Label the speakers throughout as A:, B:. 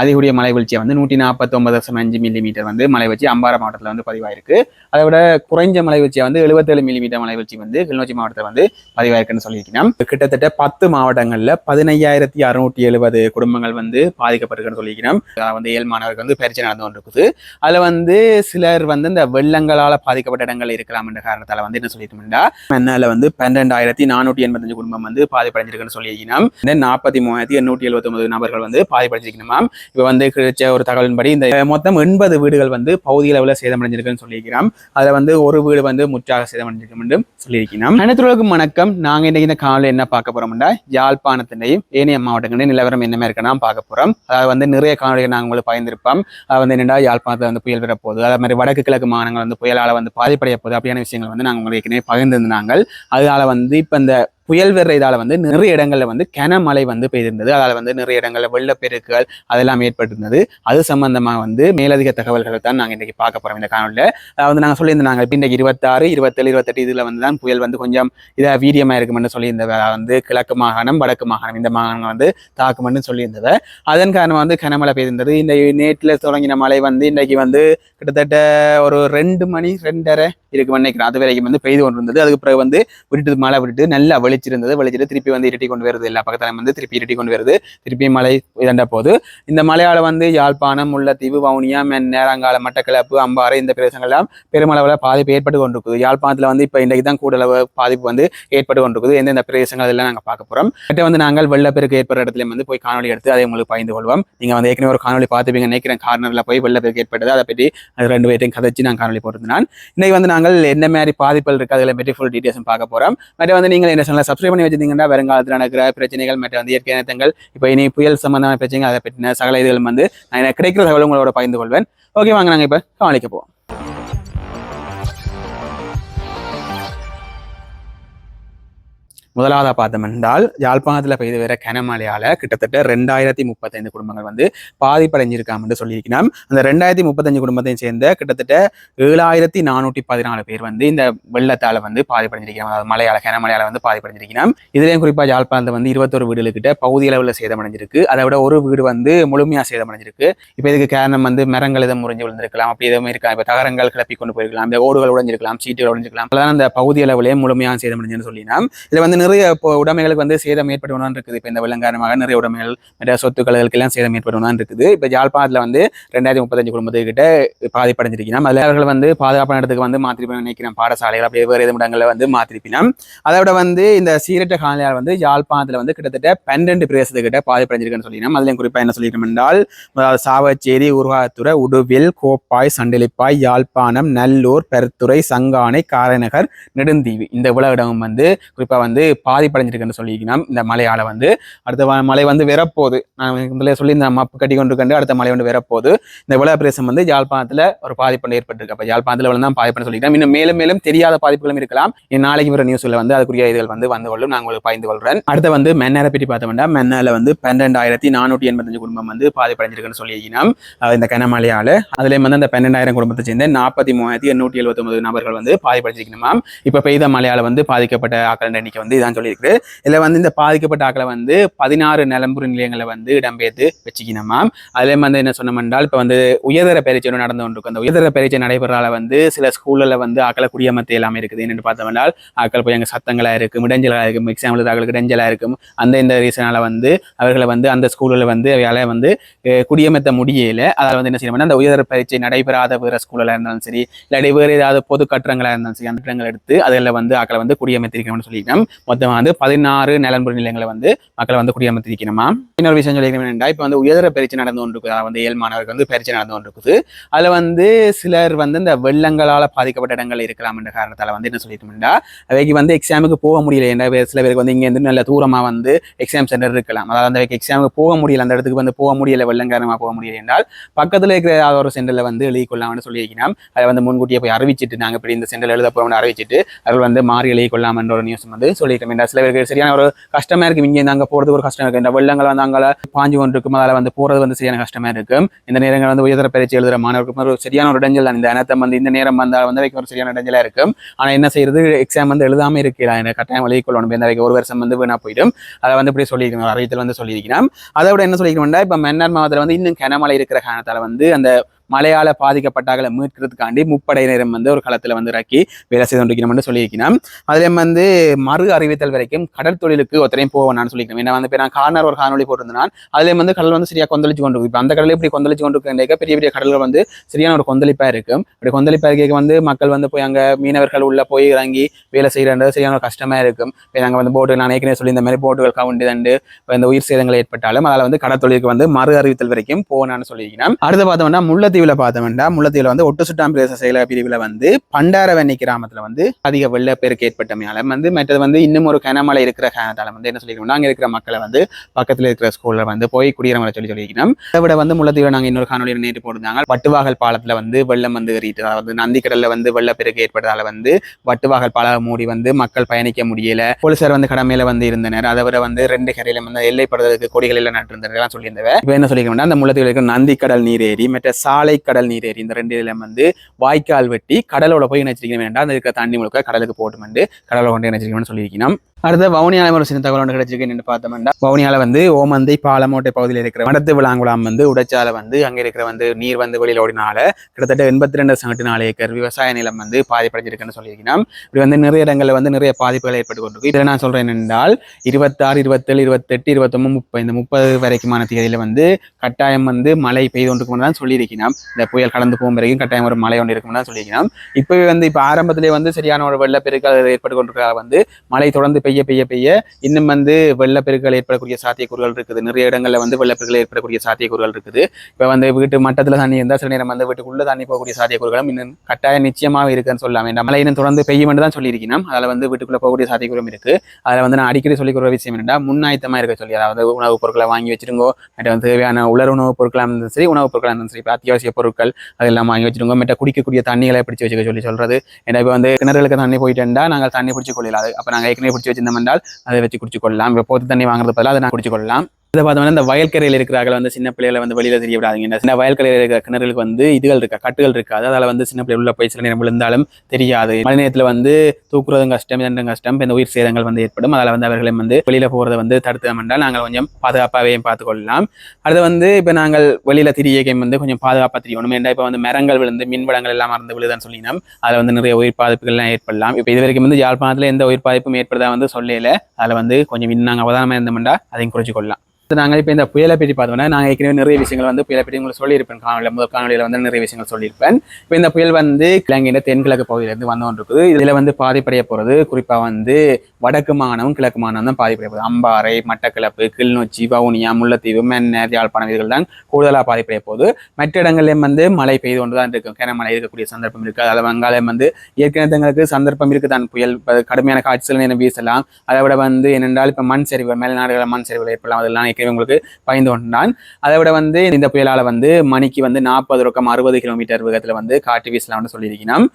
A: அதிகூடிய மழை வீழ்ச்சியை வந்து நூற்றி நாற்பத்தொன்பது தசம் அஞ்சு மில்லிமீட்டர் வந்து மழை வீழ்ச்சி அம்பார மாவட்டத்தில் வந்து பதிவாயிருக்கு. அதை விட குறைஞ்ச மழை வீழ்ச்சியை வந்து எழுபத்தேழு மில்லிமீட்டர் மழை வீழ்ச்சி வந்து கிளிநொச்சி மாவட்டத்தில் வந்து பதிவாயிருக்குன்னு சொல்லியிருக்கணும் கிட்டத்தட்ட பத்து மாவட்டங்களில் பதினையாயிரத்தி அறுநூற்றி எழுபது குடும்பங்கள் வந்து பாதிக்கப்பட்டிருக்குன்னு சொல்லியிருக்கணும் அதாவது வந்து ஏழு மாணவர்கள் வந்து பயிற்சி நடந்து கொண்டிருக்குது. அதில் வந்து சிலர் வந்து இந்த வெள்ளங்களால் பாதிக்கப்பட்ட இடங்கள் இருக்கலாம் என்ற காரணத்தால் வந்து என்ன சொல்லியிருக்கோம்னா மன்னால வந்து பன்னெண்டாயிரத்தி நானூற்றி எண்பத்தஞ்சு குடும்பம் வந்து பாதிப்படைஞ்சிருக்குன்னு சொல்லியிருக்கணும் நாற்பத்தி மூவாயிரத்தி எண்ணூற்றி எழுபத்தொன்பது நபர்கள் வந்து பாதிப்படைஞ்சிருக்கணுமாம் இப்போ வந்து கிடைச்ச ஒரு தகவலின்படி இந்த மொத்தம் எண்பது வீடுகள் வந்து பகுதி அளவில் சேதமடைஞ்சிருக்குன்னு சொல்லியிருக்கிறோம். அதில் வந்து ஒரு வீடு வந்து முற்றாக சேதமடைஞ்சிருக்கும் என்று சொல்லியிருக்கிறோம். அனைத்துலகம் வணக்கம். நாங்கள் இன்றைக்கு இந்த காலையில் என்ன பார்க்க போறோம்னா யாழ்ப்பாணத்தினையும் ஏனைய மாவட்டங்களின் நிலவரம் என்ன மாதிரி இருக்குன்னா பார்க்க போறோம். அதாவது வந்து நிறைய காணொலிகள் நாங்கள் உங்களுக்கு பயந்திருப்போம் அது வந்து என்னென்னா யாழ்ப்பாணத்தில் வந்து புயல் வரப்போகுது அதே மாதிரி வடக்கு கிழக்கு மாநிலங்கள் வந்து புயலால் வந்து பாதிப்படைய போகுது. அப்படியான விஷயங்கள் வந்து நாங்கள் உங்களுக்கு ஏற்கனவே பகிர்ந்திருந்தாங்க. அதனால வந்து இப்போ இந்த புயல் வர்ற இதால் வந்து நிறைய இடங்களில் வந்து கனமழை வந்து பெய்திருந்தது. அதால் வந்து நிறைய இடங்களில் வெள்ளப்பெருக்குகள் அதெல்லாம் ஏற்பட்டிருந்தது. அது சம்பந்தமாக வந்து மேலதிக தகவல்களை தான் நாங்கள் இன்றைக்கி பார்க்க போகிறோம் இந்த காணொலியில். வந்து நாங்கள் சொல்லியிருந்தாங்க நாங்கள் இன்றைக்கு இருபத்தாறு இருபத்தேழு இருபத்தெட்டு இதில் வந்து தான் புயல் வந்து கொஞ்சம் இதாக வீரியமாக இருக்கும்னு சொல்லியிருந்தவ வந்து கிழக்கு மாகாணம் வடக்கு மாகாணம் இந்த மாகாணம் வந்து தாக்குமென்னு சொல்லியிருந்தவ. அதன் காரணமாக வந்து கனமழை பெய்திருந்தது. இந்த நேற்றில் தொடங்கின மழை வந்து இன்றைக்கு வந்து கிட்டத்தட்ட ஒரு ரெண்டு மணி ரெண்டரை இருக்கு நினைக்கிறேன். அது வரைக்கும் வந்து பெய்து கொண்டு இருந்தது அதுக்கு பிறகு வந்து விட்டுட்டு மழை விட்டுட்டு நல்லா வெளிச்சிருந்தது வெளிச்சிட்டு திருப்பி வந்து இருட்டி கொண்டு வருது. எல்லா பக்கத்தில் வந்து திருப்பி இரட்டி கொண்டு வருது. திருப்பி மழை இதண்ட போது இந்த மலையால வந்து யாழ்ப்பாணம் முல்லைத்தீவு வவுனியா மென் நேரங்கால மட்டக்களப்பு அம்பாறை இந்த பிரதேசங்கள்லாம் பெருமளவில் பாதிப்பு ஏற்பட்டு கொண்டிருக்குது. யாழ்ப்பாணத்தில் வந்து இப்போ இன்றைக்கு தான் கூடளவு பாதிப்பு வந்து ஏற்பட்டு கொண்டிருக்குது. எந்தெந்த பிரதேசங்கள் அதெல்லாம் நாங்கள் பார்க்க போகிறோம் கிட்ட வந்து நாங்கள் வெள்ளப்பெருக்கு ஏற்படுற இடத்துல வந்து போய் காணொலி எடுத்து அதை உங்களுக்கு பகிர்ந்து கொள்வோம். நீங்கள் வந்து ஏற்கனவே ஒரு காணொலி பார்த்துப்பீங்க நினைக்கிறேன். கார்னரில் போய் வெள்ளப்பெருக்கு ஏற்பட்டது. அதை பற்றி அது ரெண்டு பேரையும் கதைச்சு நான் காணொலி போட்டிருந்தேன். இன்னைக்கு வந்து நாங்கள் என்ன மாதிரி பாதிப்புகள் இருக்குது அதில் பற்றி ஃபுல் டீட்டெயில்ஸும் பார்க்க போகிறோம் மற்ற வந்து நீங்கள் என்ன சப்ஸ்கிரைப் பண்ணி வச்சிருந்தீங்கன்னா வருங்காலத்தில் நடக்கிற பிரச்சனைகள் மற்றும் வந்து இயற்கை இனத்தங்கள் இப்போ இனி புயல் சம்பந்தமான பிரச்சனைகள் அதை பற்றின சகல இதுகளும் வந்து நான் கிடைக்கிற தகவல் உங்களோட பகிர்ந்து கொள்வேன். ஓகே வாங்க நாங்கள் இப்போ கவனிக்க போவோம். முதலாவதாக பார்த்தோம் என்றால் யாழ்ப்பாணத்தில் பெய்து வர கனமழையால் கிட்டத்தட்ட ரெண்டாயிரத்தி முப்பத்தைந்து குடும்பங்கள் வந்து பாதிப்படைஞ்சிருக்காம் என்று சொல்லியிருக்கிறோம் அந்த ரெண்டாயிரத்தி முப்பத்தஞ்சு குடும்பத்தையும் சேர்ந்த கிட்டத்தட்ட ஏழாயிரத்தி நானூற்றி பதினாலு பேர் வந்து இந்த வெள்ளத்தால் வந்து பாதிப்படைஞ்சிருக்கிறோம் அதாவது மழையால் கனமழையால் வந்து பாதிப்படைஞ்சிருக்கிறோம் இதுலேயும் குறிப்பாக யாழ்ப்பாணத்தில் வந்து இருபத்தொரு வீடுகிட்ட பகுதி அளவில் சேதமடைஞ்சிருக்கு. அதை விட ஒரு வீடு வந்து முழுமையாக சேதமடைஞ்சிருக்கு. இப்போ இதுக்கு காரணம் வந்து மரங்கள் எதுவும் முறிஞ்சு விழுந்திருக்கலாம். அப்படி எதுவும் இருக்கா இப்போ தகரங்கள் கிளப்பி கொண்டு போயிருக்கலாம். இந்த ஓடுகள் உடைஞ்சிருக்கலாம். சீட்டுகள் உடைஞ்சிருக்கலாம். அதெல்லாம் அந்த பகுதி அளவிலே முழுமையாக சேதமடைஞ்சுன்னு சொல்லினா இதில் வந்து நிறைய இப்போ உடைமைகளுக்கு வந்து சேதம் ஏற்படுவதான் இருக்குது. இப்போ இந்த வெள்ளம் நிறைய உடைமைகள் நிறைய சொத்துக்களுக்கு எல்லாம் சேதம் ஏற்படுவதான் இருக்குது. இப்போ ஜாழ்ப்பாணத்தில் வந்து ரெண்டாயிரத்தி முப்பத்தஞ்சு குடும்பத்துக்கிட்ட பாதிப்படைஞ்சிருக்கணும் அதில் அவர்கள் வந்து பாதுகாப்பான இடத்துக்கு வந்து மாத்திருப்பேன் நினைக்கிறேன். பாடசாலைகள் அப்படியே வேறு எதுவும் இடங்களில் வந்து மாற்றிருப்பினோம் அதை விட வந்து இந்த சீரற்ற காலையால் வந்து யாழ்ப்பாணத்தில் வந்து கிட்டத்தட்ட பன்னெண்டு பிரதேசத்துக்கிட்ட பாதிப்படைஞ்சிருக்குன்னு சொல்லினோம். அதுலேயும் குறிப்பாக என்ன சொல்லிட்டோம் என்றால் அதாவது சாவச்சேரி உருவாத்துறை உடுவில் கோப்பாய் சண்டிலிப்பாய் யாழ்ப்பாணம் நல்லூர் பெருத்துறை சங்கானை காரைநகர் நெடுந்தீவு. இந்த இவ்வளவு இடமும் வந்து குறிப்பாக வந்து பாதிப்படைஞ்சிருக்குன்னு சொல்லியிருக்கணும் இந்த மலையால வந்து. அடுத்த மலை வந்து வரப்போகுது. நான் முதல்ல சொல்லி இந்த மப்பு கட்டி கொண்டு கண்டு அடுத்த மலை வந்து வரப்போகுது. இந்த விளா பிரதேசம் வந்து யாழ்ப்பாணத்தில் ஒரு பாதிப்பு ஏற்பட்டிருக்கு. அப்போ யாழ்ப்பாணத்தில் தான் பாதிப்புன்னு சொல்லிக்கிறேன் இன்னும் மேலும் மேலும் தெரியாத பாதிப்புகளும் இருக்கலாம். இனி நாளைக்கு வர நியூஸில் வந்து அதுக்குரிய இதுகள் வந்து வந்து கொள்ளும். நான் உங்களுக்கு பாய்ந்து கொள்கிறேன் அடுத்து வந்து மென்னரை பற்றி பார்த்தோம்னா மென்னால வந்து பன்னெண்டாயிரத்தி நானூற்றி எண்பத்தஞ்சு குடும்பம் வந்து பாதிப்படைஞ்சிருக்குன்னு சொல்லியிருக்கணும் இந்த கனமழையால அதுலேயும் வந்து அந்த பன்னெண்டாயிரம் குடும்பத்தை சேர்ந்த நாற்பத்தி மூவாயிரத்தி எண்ணூற்றி எழுபத்தொன்பது நபர்கள் வந்து பாதிப்படைஞ்சிருக்கணுமாம் இப்போ பெய்த மலையால் வந்து பாதிக்கப்பட்ட ஆக்கள் எண்ணிக்கை வந்து தான் சொல்லியிருக்கு இதில் வந்து இந்த பாதிக்கப்பட்ட ஆக்களை வந்து பதினாறு நிலம்புற நிலையங்களை வந்து இடம்பெயர்த்து வச்சுக்கணுமாம் அதுலேயும் வந்து என்ன சொன்னோம்னால் இப்போ வந்து உயர்தர பயிற்சி ஒன்று நடந்து கொண்டிருக்கு அந்த உயர்தர பயிற்சி நடைபெறால வந்து சில ஸ்கூலில் வந்து ஆக்களை குடியமர்த்தி எல்லாமே இருக்குது. என்னென்னு பார்த்தோம்னால் ஆக்கள் போய் அங்கே சத்தங்களாக இருக்கும் இடைஞ்சலாக இருக்கும் எக்ஸாம்பிள் ஆக்களுக்கு இடைஞ்சலாக இருக்கும். அந்த இந்த ரீசனால வந்து அவர்களை வந்து அந்த ஸ்கூலில் வந்து அவையால் வந்து குடியமர்த்த முடியல. அதால் வந்து என்ன செய்யணும்னா அந்த உயர்தர பயிற்சி நடைபெறாத வேறு ஸ்கூலில் இருந்தாலும் சரி இல்லாட்டி வேறு ஏதாவது பொது கட்டடங்களாக இருந்தாலும் சரி அந்த கட்டடங்களை எடுத்து அதில் வந்து ஆக்களை வந்து குடியமர்த்திருக்கணும்னு சொல்லிக்கிறோம் மொத்தமாக வந்து பதினாறு நிலம்புற நிலையங்களை வந்து மக்களை வந்து குடியமர்த்திருக்கணுமா இன்னொரு விஷயம் சொல்லிக்கிறேன் இப்போ வந்து உயர்தர பரீட்சை நடந்து கொண்டிருக்குது. அதாவது வந்து ஏழு மாணவர்கள் வந்து பரீட்சை நடந்து கொண்டிருக்குது. அதில் வந்து சிலர் வந்து இந்த வெள்ளங்களால் பாதிக்கப்பட்ட இடங்கள் இருக்கலாம் என்ற காரணத்தால் வந்து என்ன சொல்லிட்டோம்னா அவைக்கு வந்து எக்ஸாமுக்கு போக முடியல. என்ற சில பேருக்கு வந்து இங்கேருந்து நல்ல தூரமாக வந்து எக்ஸாம் சென்டர் இருக்கலாம். அதாவது அந்த எக்ஸாமுக்கு போக முடியல. அந்த இடத்துக்கு வந்து போக முடியல. வெள்ளங்காரமாக போக முடியல என்றால் பக்கத்தில் இருக்கிற ஏதாவது ஒரு சென்டரில் வந்து எழுதி கொள்ளாம்னு சொல்லியிருக்கிறோம் அதை வந்து முன்கூட்டியே போய் அறிவிச்சிட்டு நாங்கள் இப்படி இந்த சென்டரில் எழுத போகிறோம்னு அறிவிச்சிட்டு அவர்கள் வந்து மாறி எழுதி என்ற ஒரு நியூஸ் வந்து சொல்லி சொல்லிட்டோம் சில பேருக்கு சரியான ஒரு கஷ்டமா இருக்கு இங்கே அங்கே அங்க போறது ஒரு கஷ்டம் இருக்கு. இந்த வெள்ளங்கள் வந்து அங்கே பாஞ்சு கொண்டு இருக்கும் அதில் வந்து போறது வந்து சரியான கஷ்டமா இருக்கும் இந்த நேரங்கள் வந்து உயர்தர பயிற்சி எழுதுற மாணவருக்கு ஒரு சரியான ஒரு இடைஞ்சல் தான். இந்த அனத்தம் வந்து இந்த நேரம் வந்தால் வந்து வைக்க ஒரு சரியான இடைஞ்சலாக இருக்கும். ஆனா என்ன செய்யறது? எக்ஸாம் வந்து எழுதாம இருக்கலாம் எனக்கு கட்டாயம் எழுதி கொள்ளணும். இந்த ஒரு வருஷம் வந்து வீணா போயிடும். அதை வந்து இப்படி சொல்லியிருக்கணும். அறிவித்தல் வந்து சொல்லியிருக்கிறோம் அதை விட என்ன சொல்லியிருக்கணும்னா இப்போ மன்னார் மாவட்டத்தில் வந்து இன்னும் கனமழை இருக்கிற காரணத்தால் வந்து அந்த மழையால பாதிக்கப்பட்டாக்களை மீட்கிறதுக்காண்டி முப்படையினரும் வந்து ஒரு களத்தில் வந்து இறக்கி வேலை செய்து கொண்டிருக்கணும்னு சொல்லியிருக்கிறோம். அதுல வந்து மறு அறிவித்தல் வரைக்கும் கடல் தொழிலுக்கு ஒருத்தரையும் போவேன் சொல்லிக்கிறேன் ஏன்னா வந்து நான் கார்னர் ஒரு காணொலி போட்டிருந்தேன் அதுல வந்து கடல் வந்து சரியாக கொந்தளிச்சு கொண்டு இப்போ அந்த கடலில் இப்படி கொந்தளிச்சு கொண்டு இருக்க பெரிய பெரிய கடல்கள் வந்து சரியான ஒரு கொந்தளிப்பா இருக்கும். இப்படி கொந்தளிப்பாக இருக்க வந்து மக்கள் வந்து போய் அங்க மீனவர்கள் உள்ள போய் இறங்கி வேலை செய்கிறன்றது சரியான ஒரு கஷ்டமா இருக்கும். இப்போ நாங்கள் வந்து போட்டு நான் ஏற்கனவே சொல்லி இந்த மாதிரி போட்டுகள் கவுண்டு தண்டு இந்த உயிர் சேதங்கள் ஏற்பட்டாலும் அதில் வந்து கடற்தொழிலுக்கு வந்து மறு அறிவித்தல் வரைக்கும் போனான்னு சொல்லியிருக்கிறேன் அடுத்து பார்த்தோம்னா முல்லைத்தீவில் பார்த்தோம்னா முல்லைத்தீவில் வந்து ஒட்டு சுட்டாம் பிரதேச செயலக பிரிவில் வந்து பண்டாரவன்னி கிராமத்தில் வந்து அதிக வெள்ளப்பெருக்கு ஏற்பட்டமையால வந்து மற்றது வந்து இன்னும் ஒரு கனமழை இருக்கிற காரணத்தால வந்து என்ன சொல்லிக்கிறோம் அங்க இருக்கிற மக்களை வந்து பக்கத்தில் இருக்கிற ஸ்கூலில் வந்து போய் குடியிறமலை சொல்லி சொல்லிக்கணும் அதை விட வந்து முல்லைத்தீவில் நாங்கள் இன்னொரு காணொலியில் நேற்று போட்டிருந்தாங்க. வட்டுவாகல் பாலத்தில் வந்து வெள்ளம் வந்து ஏறிட்டு அதாவது நந்திக்கடலில் வந்து வெள்ளப்பெருக்கு ஏற்பட்டதால வந்து வட்டுவாகல் பாலம் மூடி வந்து மக்கள் பயணிக்க முடியல. போலீசார் வந்து கடமையில வந்து இருந்தனர். அதை விட வந்து ரெண்டு கரையில வந்து எல்லைப்படுறதுக்கு கொடிகள் எல்லாம் நட்டிருந்ததெல்லாம் சொல்லியிருந்தவ இப்போ என்ன சொல்லிக்கணும்னா அந்த முல்லைத்தீவில் இருக்கிற நந்திக்கடல் நீர் நீரேரி மற்ற சாலை கடல் நீரேரி இந்த ரெண்டு வந்து வாய்க்கால் வெட்டி கடலோட போய் இணைச்சிருக்க வேண்டாம் அந்த இருக்கிற தண்ணி முழுக்க கடலுக்கு போட்டுமெண்டு கடலை கொண்டு இணைச்சிருக்கணும்னு சொல்லியிருக்கணும். அடுத்த வவுனியால ஒரு சின்ன தகவல் ஒன்று கிடைச்சிருக்கு. என்று பார்த்தோம்னா வவுனியால வந்து ஓமந்தை பாலமோட்டை பகுதியில் இருக்கிற வடத்து விளாங்குளம் வந்து உடைச்சால வந்து அங்கே இருக்கிற வந்து நீர் வந்து வெளியில் ஓடினால கிட்டத்தட்ட எண்பத்தி ரெண்டு சங்கட்டு நாலு ஏக்கர் விவசாய நிலம் வந்து பாதிப்படைஞ்சிருக்குன்னு சொல்லியிருக்கணும் இப்படி வந்து நிறைய இடங்களில் வந்து நிறைய பாதிப்புகள் ஏற்பட்டு கொண்டிருக்கு இதில் நான் சொல்றேன் என்றால் இருபத்தாறு இருபத்தேழு இருபத்தெட்டு இருபத்தொம்பது முப்பது இந்த முப்பது வரைக்குமான தேதியில வந்து கட்டாயம் வந்து மழை பெய்து கொண்டு தான் சொல்லியிருக்கிறோம். இந்த புயல் கடந்து போகும் வரைக்கும் கட்டாயம் ஒரு மழை ஒன்று இருக்கும் தான் சொல்லியிருக்கிறோம். இப்போ வந்து இப்போ ஆரம்பத்திலே வந்து சரியான ஒரு வெள்ளப்பெருக்கள் ஏற்பட்டு கொண்டிருக்கிற வந்து மழை தொடர்ந்து பெய்ய பெய்ய பெய்ய இன்னும் வந்து வெள்ளப்பெருக்கள் ஏற்படக்கூடிய சாத்தியக்கூறுகள் இருக்குது. நிறைய இடங்களில் வந்து வெள்ளப்பெருக்கள் ஏற்படக்கூடிய சாத்தியக்கூறுகள் இருக்குது. இப்போ வந்து வீட்டு மட்டத்தில் தண்ணி இருந்தால் சில நேரம் வந்து வீட்டுக்குள்ளே தண்ணி போகக்கூடிய சாத்தியக்கூறுகளும் இன்னும் கட்டாயம் நிச்சயமாக இருக்குன்னு சொல்லலாம் வேண்டாம் மழை இன்னும் தொடர்ந்து பெய்யும் என்று தான் சொல்லியிருக்கணும். அதில் வந்து வீட்டுக்குள்ளே போகக்கூடிய சாத்தியக்கூறும் இருக்குது அதில் வந்து நான் அடிக்கடி சொல்லிக் விஷயம் என்னன்னா முன்னாயத்தமாக இருக்க சொல்லி அதாவது உணவுப் பொருட்களை வாங்கி வச்சிருங்கோ மற்ற வந்து தேவையான உலர் உணவுப் பொருட்களாக இருந்தாலும் சரி உணவுப் பொருட்களாக இருந்தாலும் சரி இப்போ அத்தியாவசிய பொருட்கள் அதெல்லாம் வாங்கி வச்சிருங்க மற்ற குடிக்கக்கூடிய தண்ணிகளை பிடிச்சி வச்சுக்க சொல்லி சொல்கிறது ஏன்னா இப்போ வந்து கிணறுகளுக்கு தண்ணி போயிட்டேன்டா நாங்கள் தண்ணி பிடிச்சி கொள்ளலாம் அப்போ நாங்கள் ஏற்கனவே பிடிச்சி வச்சிருந்தோம் என்றால் அதை வச்சு குடிச்சு கொள்ளலாம் இப்போ போத்து தண்ணி வாங்குறது பதிலாக அதை நான் குடிச்சு கொள்ளலாம் இதை பார்த்தோம்னா இந்த வயல்கரையில் இருக்கிறார்கள் வந்து சின்ன பிள்ளைகளை வந்து வெளியில் தெரிய விடாதீங்க. சின்ன வயல்கரையில் இருக்கிற கிணறுகளுக்கு வந்து இதுகள் இருக்கா? கட்டுகள் இருக்காது அதால வந்து சின்ன பிள்ளை உள்ள போய் சில நேரம் விழுந்தாலும் தெரியாது. மழை நேரத்தில் வந்து தூக்குறதும் கஷ்டம் இதண்டும் கஷ்டம் இந்த உயிர் சேதங்கள் வந்து ஏற்படும். அதில் வந்து அவர்களை வந்து வெளியில போறதை வந்து தடுத்தோம் என்றால் நாங்கள் கொஞ்சம் பாதுகாப்பாகவே பார்த்துக்கொள்ளலாம். அடுத்து வந்து இப்போ நாங்கள் வெளியில திரியக்கையும் வந்து கொஞ்சம் பாதுகாப்பாக தெரியணும். ஏன்னா இப்போ வந்து மரங்கள் விழுந்து மின்வடங்கள் எல்லாம் மறந்து விழுதுன்னு சொல்லினோம். அதில் வந்து நிறைய உயிர் பாதிப்புகள்லாம் ஏற்படலாம். இப்போ இது வரைக்கும் வந்து யாழ்ப்பாணத்தில் எந்த உயிர் பாதிப்பும் ஏற்படுதா வந்து சொல்லல. அதில் வந்து கொஞ்சம் இன்னும் நாங்கள் அவதானமாக இருந்தோம்னா அதையும் குறைச்சிக்கொள்ளலாம் நாங்கள் இப்போ இந்த புயலை பற்றி பார்த்தோம்னா நாங்கள் ஏற்கனவே நிறைய விஷயங்கள் வந்து புயலை பற்றி உங்களுக்கு சொல்லியிருப்பேன். காணொலியில் முதல் காணொலியில் வந்து நிறைய விஷயங்கள் சொல்லியிருப்பேன். இப்போ இந்த புயல் வந்து இலங்கையின் தென்கிழக்கு பகுதியிலேருந்து வந்து இருக்குது இதில் வந்து பாதிப்படைய போகிறது குறிப்பாக வந்து வடக்கு மாகாணமும் கிழக்கு மாகாணம் தான் பாதிப்படைய போகுது. அம்பாறை மட்டக்களப்பு கிளிநொச்சி வவுனியா முல்லைத்தீவு மன்னர் யாழ்ப்பாணம் இதுகள் தான் கூடுதலாக பாதிப்படைய போகுது. மற்ற இடங்கள்லையும் வந்து மழை பெய்து கொண்டு தான் இருக்கும் கனமழை இருக்கக்கூடிய சந்தர்ப்பம் இருக்குது அதில் வங்காளம் வந்து ஏற்கனவே தங்களுக்கு சந்தர்ப்பம் இருக்குது தான் புயல் கடுமையான காய்ச்சல் வீசலாம். அதை விட வந்து என்னென்றால் இப்போ மண் சரிவு மேல்நாடுகளில் மண் சரிவுகள் ஏற்படலாம். அதெல்லாம் ஏற்கனவே உங்களுக்கு பயந்து கொண்டான் அதை விட வந்து இந்த புயலால வந்து மணிக்கு வந்து நாற்பது ரொக்கம் அறுபது கிலோமீட்டர் வேகத்தில் வந்து காற்று வீசலாம்னு சொல்லியிருக்கணும்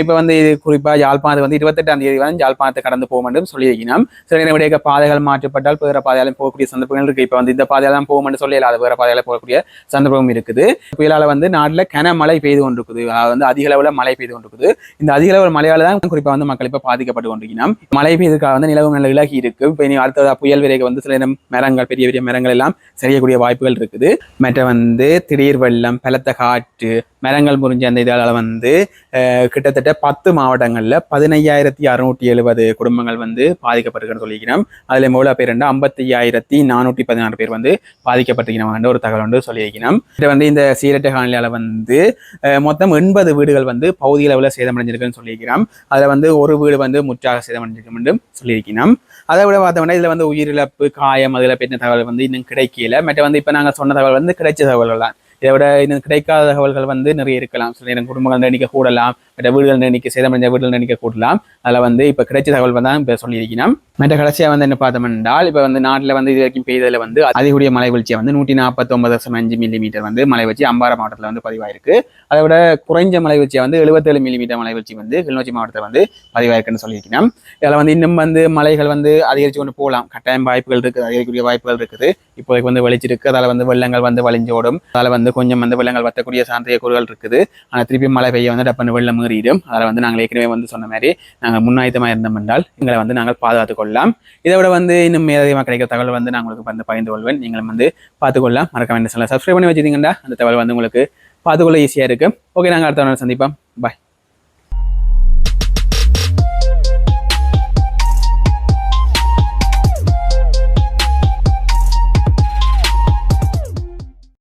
A: இப்போ வந்து இது குறிப்பாக யாழ்ப்பாணத்து வந்து இருபத்தெட்டாம் தேதி வந்து யாழ்ப்பாணத்தை கடந்து போகும் என்று சொல்லியிருக்கணும் சில நேரம் பாதைகள் மாற்றப்பட்டால் வேறு பாதையாலும் போகக்கூடிய சந்தர்ப்பங்கள் இருக்கு. இப்போ வந்து இந்த பாதையால தான் போகும்னு சொல்லி அது வேறு பாதையால போகக்கூடிய சந்தர்ப்பம் இருக்குது. புயலால வந்து நாட்டில் கனமழை பெய்து கொண்டிருக்குது. அதாவது வந்து அதிக அளவில் மழை பெய்து கொண்டிருக்குது. இந்த அதிக அளவில் மழையால தான் குறிப்பாக வந்து மக்கள் இப்போ பாதிக்கப்பட்டு கொண்டிருக்கணும் மழை பெய்ததுக்காக வந்து நிலவும் நல்ல விலகி இருக்கு. இப்போ இனி அடுத்த புயல் விரைக வந்து சில நேரம் மரங்கள் பெரிய பெரிய மரங்கள் எல்லாம் சரியக்கூடிய வாய்ப்புகள் இருக்குது. மற்ற வந்து திடீர் வெள்ளம் பலத்த காற்று மரங்கள் முறிஞ்ச அந்த இதால் வந்து கிட்டத்தட்ட பத்து மாவட்டங்களில் பதினையாயிரத்தி அறுநூற்றி எழுபது குடும்பங்கள் வந்து பாதிக்கப்பட்டிருக்குன்னு சொல்லிக்கிறோம். அதில் எவ்வளோ பேர் ரெண்டு ஐம்பத்தி ஐயாயிரத்தி நானூற்றி பதினாறு பேர் வந்து பாதிக்கப்பட்டிருக்கிறவங்க ஒரு தகவல் வந்து சொல்லியிருக்கிறோம். இது வந்து இந்த சீரட்ட காலநிலையால் வந்து மொத்தம் எண்பது வீடுகள் வந்து பகுதி அளவில் சேதமடைஞ்சிருக்குன்னு சொல்லியிருக்கிறோம். அதில் வந்து ஒரு வீடு வந்து முற்றாக சேதமடைஞ்சிருக்கும் என்றும் சொல்லியிருக்கிறோம். அதை விட பார்த்தோம்னா இதில் வந்து உயிரிழப்பு காயம் அதில் பெற்ற தகவல் வந்து இன்னும் கிடைக்கல. மற்ற வந்து இப்போ நாங்கள் சொன்ன தகவல் வந்து கிடைச்ச தகவல்கள் தான் இதை விட இன்னும் கிடைக்காத தகவல்கள் வந்து நிறைய இருக்கலாம். சில நேரம் குடும்பங்கள் எண்ணிக்கை கூடலாம் மற்ற வீடுகள் எண்ணிக்கை சேதமடைஞ்ச வீடுகள் எண்ணிக்கை கூடலாம். அதில் வந்து இப்போ கிடைச்ச தகவல் தான் இப்போ சொல்லியிருக்கணும் மற்ற கடைசியாக வந்து என்ன பார்த்தோம் என்றால் இப்போ வந்து நாட்டில் வந்து இது வரைக்கும் பெய்ததில் வந்து அதிகூடிய மழை வீழ்ச்சியை வந்து நூற்றி நாற்பத்தொம்பது தசம் அஞ்சு மில்லிமீட்டர் வந்து மழை வீழ்ச்சி அம்பாறை மாவட்டத்தில் வந்து பதிவாயிருக்கு. அதை விட குறைஞ்ச மழை வீழ்ச்சியை வந்து எழுபத்தேழு மில்லிமீட்டர் மழை வீழ்ச்சி வந்து கிளிநொச்சி மாவட்டத்தில் வந்து பதிவாயிருக்குன்னு சொல்லியிருக்கணும் இதில் வந்து இன்னும் வந்து மலைகள் வந்து அதிகரித்து கொண்டு போகலாம். கட்டாயம் வாய்ப்புகள் இருக்குது அதிகரிக்கக்கூடிய வாய்ப்புகள் இருக்குது. இப்போதைக்கு வந்து வெளிச்சிருக்கு அதில் வந்து வெள்ளங்கள் வந்து வழிஞ்சோடும் அதில் வந்து கொஞ்சம் வந்து வெள்ளங்கள் வத்தக்கூடிய சாந்திய கூறுகள் இருக்குது. ஆனால் திருப்பி மழை பெய்ய வந்து டப்பன் வெள்ளம் மீறிடும். அதில் வந்து நாங்கள் ஏற்கனவே வந்து சொன்ன மாதிரி நாங்கள் முன்னாயத்தமாக இருந்தோம் என்றால் எங்களை வந்து நாங்கள் பாதுகாத்துக் கொள்ளலாம். இதை விட வந்து இன்னும் மேலதிகமாக கிடைக்கிற தகவல் வந்து நான் உங்களுக்கு வந்து பகிர்ந்து கொள்வேன். நீங்களும் வந்து பார்த்துக்கொள்ளலாம் மறக்க வேண்டிய சொல்ல சப்ஸ்கிரைப் பண்ணி வச்சுருந்தீங்கன்னா அந்த தகவல் வந்து உங்களுக்கு பார்த்துக்கொள்ள ஈஸியாக இருக்கும் ஓகே நாங்கள் அடுத்த நாள் சந்திப்போம். பாய்